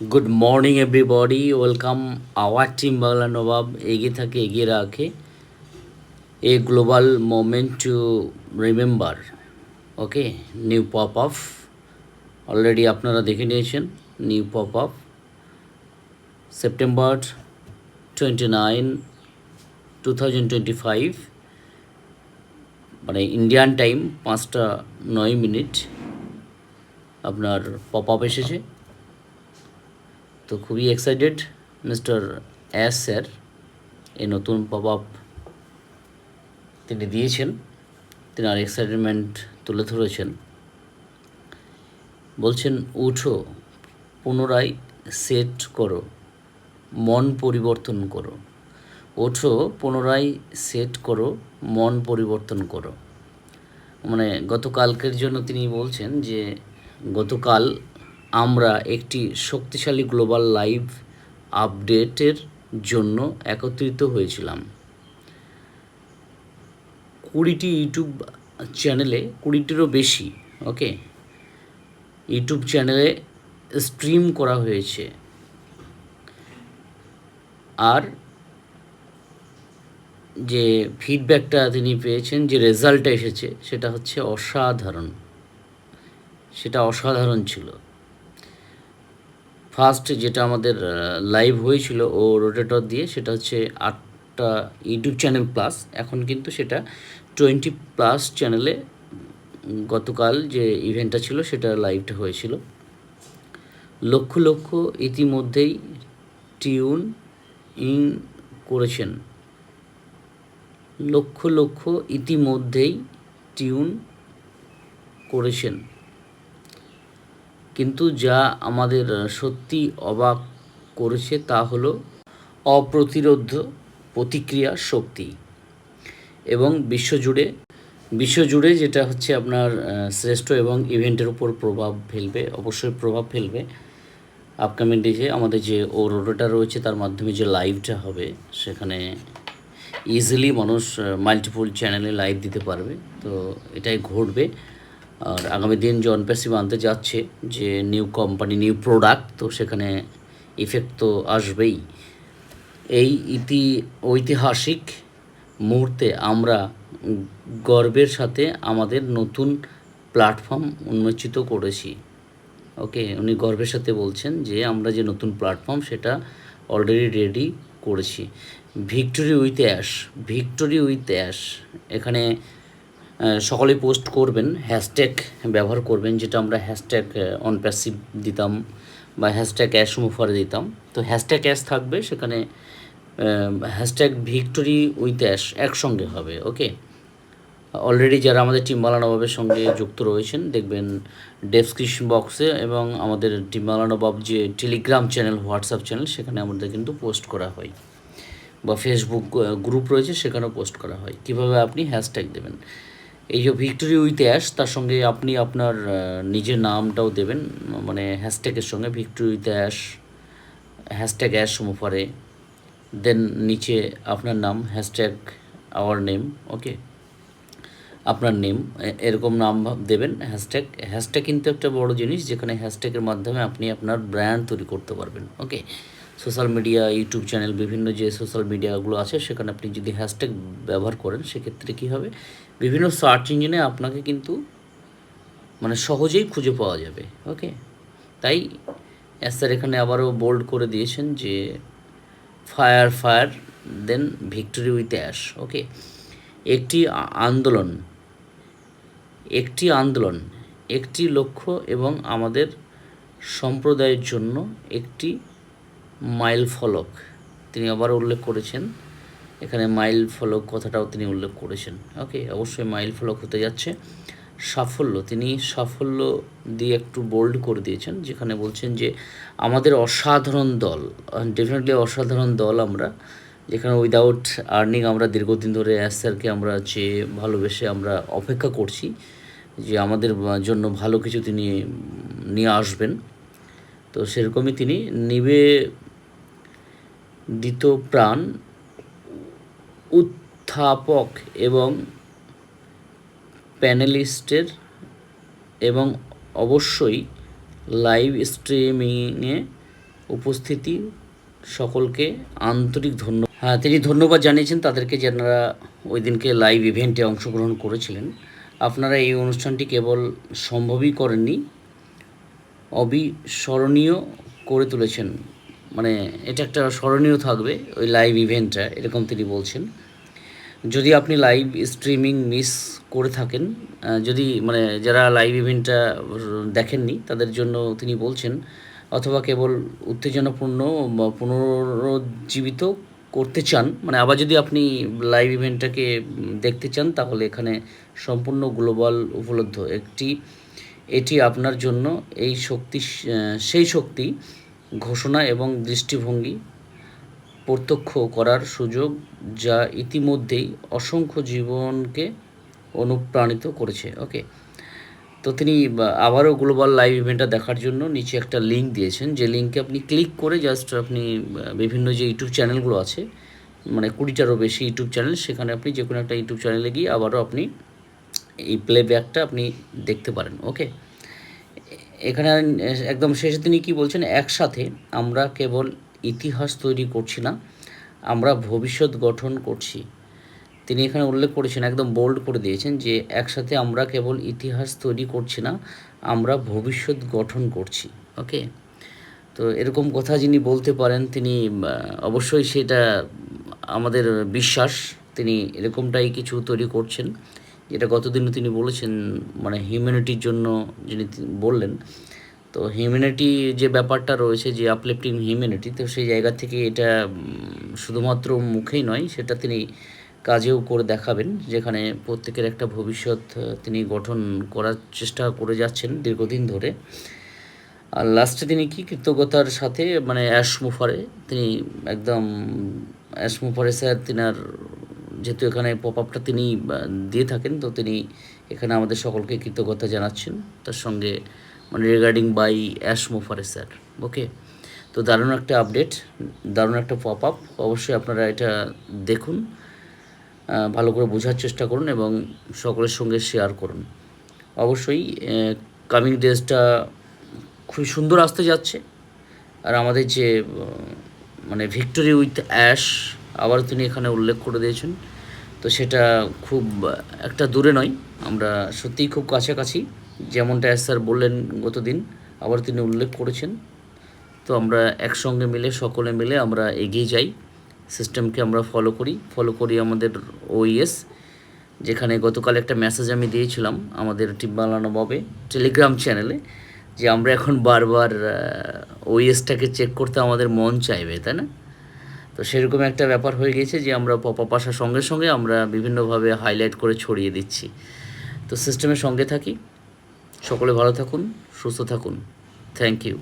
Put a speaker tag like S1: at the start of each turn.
S1: Good morning everybody welcome our team Bangla Nawab এগিয়ে থাকে, এগিয়ে রাখে। A global moment to remember okay new pop up already আপনারা দেখে নিয়েছেন new pop up September twenty nine two thousand twenty five মানে Indian time পাঁচটা নয় মিনিট আপনার পপ আপ এসেছে। তো খুবই এক্সাইটেড মিস্টার অ্যাস স্যার এই নতুন পপ আপ তিনি দিয়েছেন। তিনি আর এক্সাইটমেন্ট তুলে ধরেছেন। বলছেন, উঠো, পুনরায় সেট করো, মন পরিবর্তন করো। ওঠো পুনরায় সেট করো, মন পরিবর্তন করো। মানে গতকালকের জন্য তিনি বলছেন যে, গতকাল আমরা একটি শক্তিশালী গ্লোবাল লাইভ আপডেটের জন্য একত্রিত হয়েছিলাম। কুড়িটি ইউটিউব চ্যানেলে, কুড়িটিরও বেশি ওকে ইউটিউব চ্যানেলে স্ট্রিম করা হয়েছে। আর যে ফিডব্যাকটা তিনি পেয়েছেন, যে রেজাল্টটা এসেছে, সেটা হচ্ছে অসাধারণ। সেটা অসাধারণ ছিল। ফার্স্ট যেটা আমাদের লাইভ হয়েছিল ও রোটেটর দিয়ে, সেটা হচ্ছে আটটা ইউটিউব চ্যানেল প্লাস এখন কিন্তু সেটা টোয়েন্টি প্লাস চ্যানেলে গতকাল যে ইভেন্টটা ছিল, সেটা লাইভটা হয়েছিল। লক্ষ লক্ষ ইতিমধ্যেই টিউন ইন করেছেন। লক্ষ লক্ষ ইতিমধ্যেই টিউন করেছেন। কিন্তু যা আমাদের সত্যি অবাক করেছে তা হলো অপ্রতিরোধ প্রতিক্রিয়া শক্তি এবং বিশ্বজুড়ে বিশ্বজুড়ে যেটা হচ্ছে আপনার শ্রেষ্ঠ এবং ইভেন্টের উপর প্রভাব ফেলবে, অবশ্যই প্রভাব ফেলবে। আপকামিং ডেজে আমাদের যে ও রোডোটা রয়েছে, তার মাধ্যমে যে লাইভটা হবে, সেখানে ইজিলি মানুষ মাল্টিপুল চ্যানেলে লাইভ দিতে পারবে। তো এটাই ঘটবে। আর আগামী দিন জন প্যাসিভ আনতে যাচ্ছে যে নিউ কোম্পানি, নিউ প্রোডাক্ট, তো সেখানে ইফেক্ট তো আসবেই। এই ইতি ঐতিহাসিক মুহূর্তে আমরা গর্বের সাথে আমাদের নতুন প্ল্যাটফর্ম উন্মোচিত করেছি। ওকে, উনি গর্বের সাথে বলছেন যে আমরা যে নতুন প্ল্যাটফর্ম, সেটা অলরেডি রেডি করেছি। Victory with Ash, victory with Ash, এখানে সকলে পোস্ট করবেন হ্যাশট্যাগ ব্যবহার করবেন, যেটা আমরা হ্যাশট্যাগ অন প্যাসিভ দিতাম বা হ্যাশট্যাগ অ্যাশ মুফারে দিতাম। তো হ্যাশট্যাগ অ্যাশ থাকবে, সেখানে হ্যাশট্যাগ ভিক্টোরি উইথ অ্যাশ একসঙ্গে হবে ওকে অলরেডি যারা আমাদের টিম নবাবের সঙ্গে যুক্ত রয়েছেন, দেখবেন ডেসক্রিপশন বক্সে এবং আমাদের টিম নবাব যে টেলিগ্রাম চ্যানেল হোয়াটসঅ্যাপ চ্যানেল সেখানে আমাদের কিন্তু পোস্ট করা হয়। বা ফেসবুক গ্রুপ রয়েছে, সেখানেও পোস্ট করা হয়। কীভাবে আপনি হ্যাশট্যাগ দেবেন? এই যে ভিক্টোরি উইথ অ্যাশ তার সঙ্গে আপনি আপনার নিজের নামটাও দেবেন মানে হ্যাশট্যাগের সঙ্গে victory with Ash hashtag Ash মুফারে দেন নিচে আপনার নাম হ্যাশট্যাগ আওয়ার নেম ওকে আপনার নেম এরকম নাম দেবেন হ্যাশট্যাগ হ্যাশট্যাগ কিন্তু একটা বড় জিনিস, যেখানে হ্যাশট্যাগের মাধ্যমে আপনি আপনার ব্র্যান্ড তৈরি করতে পারবেন okay social media, YouTube channel, বিভিন্ন যে সোশ্যাল মিডিয়াগুলো আছে, সেখানে আপনি যদি হ্যাশট্যাগ ব্যবহার করেন, সেক্ষেত্রে কী হবে? বিভিন্ন সার্চ ইঞ্জিনে আপনাকে কিন্তু মানে সহজেই খুঁজে পাওয়া যাবে ওকে তাই স্যার এখানে আবারও বোল্ড করে দিয়েছেন যে ফায়ার ফায়ার দেন ভিক্টোরি উইথ অ্যাশ ওকে একটি আন্দোলন একটি আন্দোলন, একটি লক্ষ্য এবং আমাদের সম্প্রদায়ের জন্য একটি মাইল ফলক। তিনি আবার উল্লেখ করেছেন। এখানে মাইল ফলক কথাটাও তিনি উল্লেখ করেছেন। ওকে, অবশ্যই মাইল ফলক হতে যাচ্ছে। সাফল্য, তিনি সাফল্য দিয়ে একটু বোল্ড করে দিয়েছেন, যেখানে বলছেন যে, আমাদের অসাধারণ দল ডেফিনেটলি অসাধারণ দল আমরা, যেখানে উইদাউট আর্নিং আমরা দীর্ঘদিন ধরে স্যারকে আমরা যে ভালোবেসে আমরা অপেক্ষা করছি, যে আমাদের জন্য ভালো কিছু তিনি নিয়ে আসবেন। তো সেরকমই তিনি নিবে দিত প্রাণ উত্থাপক এবং প্যানেলিস্টের এবং অবশ্যই লাইভ স্ট্রিমিংয়ে উপস্থিতি সকলকে আন্তরিক ধন্যবাদ হ্যাঁ তিনি ধন্যবাদ জানিয়েছেন তাদেরকে যারা ওই দিনকে লাইভ ইভেন্টে অংশগ্রহণ করেছিলেন। আপনারা এই অনুষ্ঠানটি কেবল সম্ভবই করেননি, অবিস্মরণীয় করে তুলেছেন। মানে এটা একটা স্মরণীয় থাকবে, ওই লাইভ ইভেন্টটা এরকম তিনি বলছেন। যদি আপনি লাইভ স্ট্রিমিং মিস করে থাকেন যদি মানে যারা লাইভ ইভেন্টটা দেখেননি, তাদের জন্য তিনি বলছেন, অথবা কেবল উত্তেজনাপূর্ণ বা পুনরুজ্জীবিত করতে চান মানে আবার যদি আপনি লাইভ ইভেন্টটাকে দেখতে চান, তাহলে এখানে সম্পূর্ণ গ্লোবাল উপলব্ধ। একটি, এটি আপনার জন্য এই শক্তি সেই শক্তি ঘোষণা এবং দৃষ্টিভঙ্গি প্রত্যক্ষ করার সুযোগ যা ইতিমধ্যেই অসংখ্য জীবনকে অনুপ্রাণিত করেছে। ওকে তো তিনি আবারও গ্লোবাল লাইভ ইভেন্টটা দেখার জন্য নিচে একটা লিঙ্ক দিয়েছেন। যে লিঙ্কে আপনি ক্লিক করে জাস্ট আপনি বিভিন্ন যে ইউটিউব চ্যানেলগুলো আছে মানে কুড়িটারও বেশি ইউটিউব চ্যানেল সেখানে আপনি যে কোনো একটা ইউটিউব চ্যানেলে গিয়ে আবারও আপনি এই প্লেব্যাকটা আপনি দেখতে পারেন। ওকে এখানে একদম শেষে তিনি কি বলছেন? একসাথে আমরা কেবল ইতিহাস তৈরি করছি না, আমরা ভবিষ্যৎ গঠন করছি। তিনি এখানে উল্লেখ করেছেন, একদম বোল্ড করে দিয়েছেন যে একসাথে আমরা কেবল ইতিহাস তৈরি করছি না, আমরা ভবিষ্যৎ গঠন করছি। ওকে তো এরকম কথা যিনি বলতে পারেন, তিনি অবশ্যই সেটা আমাদের বিশ্বাস। তিনি এরকমটাই কিছু তৈরি করছেন। যেটা গতদিনও তিনি বলেছেন মানে হিউম্যানিটির জন্য যিনি বললেন, তো হিউম্যানিটি যে ব্যাপারটা রয়েছে, যে আপলিফটিং হিউম্যানিটি তো সেই জায়গা থেকে এটা শুধুমাত্র মুখেই নয়, সেটা তিনি কাজেও করে দেখাবেন, যেখানে প্রত্যেকের একটা ভবিষ্যৎ তিনি গঠন করার চেষ্টা করে যাচ্ছেন দীর্ঘদিন ধরে। আর লাস্টে তিনি কি কৃতজ্ঞতার সাথে মানে অ্যাশ মুফারে, তিনি একদম অ্যাশ মুফারে স্যার, তিনার যেহেতু এখানে পপ আপটা তিনি দিয়ে থাকেন, তো তিনি এখানে আমাদের সকলকে কৃতজ্ঞতা জানাচ্ছেন। তার সঙ্গে মানে রিগার্ডিং বাই অ্যাশ মুফারে স্যার ওকে তো দারুণ একটা আপডেট দারুণ একটা পপ আপ অবশ্যই আপনারা এটা দেখুন ভালো করে বোঝার চেষ্টা করুন এবং সকলের সঙ্গে শেয়ার করুন। অবশ্যই কামিং ডেজটা খুবই সুন্দর আসতে যাচ্ছে। আর আমাদের যে মানে ভিক্টোরি উইথ অ্যাশ আবার তিনি এখানে উল্লেখ করে দিয়েছেন। সেটা খুব, একটা দূরে নয়। আমরা সত্যিই খুব কাছাকাছি। যেমনটা অ্যাশ স্যার বললেন গতদিন, আবার তিনি উল্লেখ করেছেন। তো আমরা একসঙ্গে মিলে, সকলে মিলে আমরা এগিয়ে যাই। সিস্টেমকে আমরা ফলো করি। ফলো করি আমাদের ওইএস যেখানে গতকাল একটা মেসেজ আমি দিয়েছিলাম আমাদের টিম্বালানো ববে, টেলিগ্রাম চ্যানেলে, যে আমরা এখন বারবার ওইএসটাকে চেক করতে আমাদের মন চাইবে, তাই না? তো সেরকম একটা ব্যাপার হয়ে গেছে যে আমরা পপ আপ আসার সঙ্গে সঙ্গে আমরা বিভিন্নভাবে হাইলাইট করে ছড়িয়ে দিচ্ছি। তো সিস্টেমের সঙ্গে থাকি। সকলে ভালো থাকুন, সুস্থ থাকুন। Thank you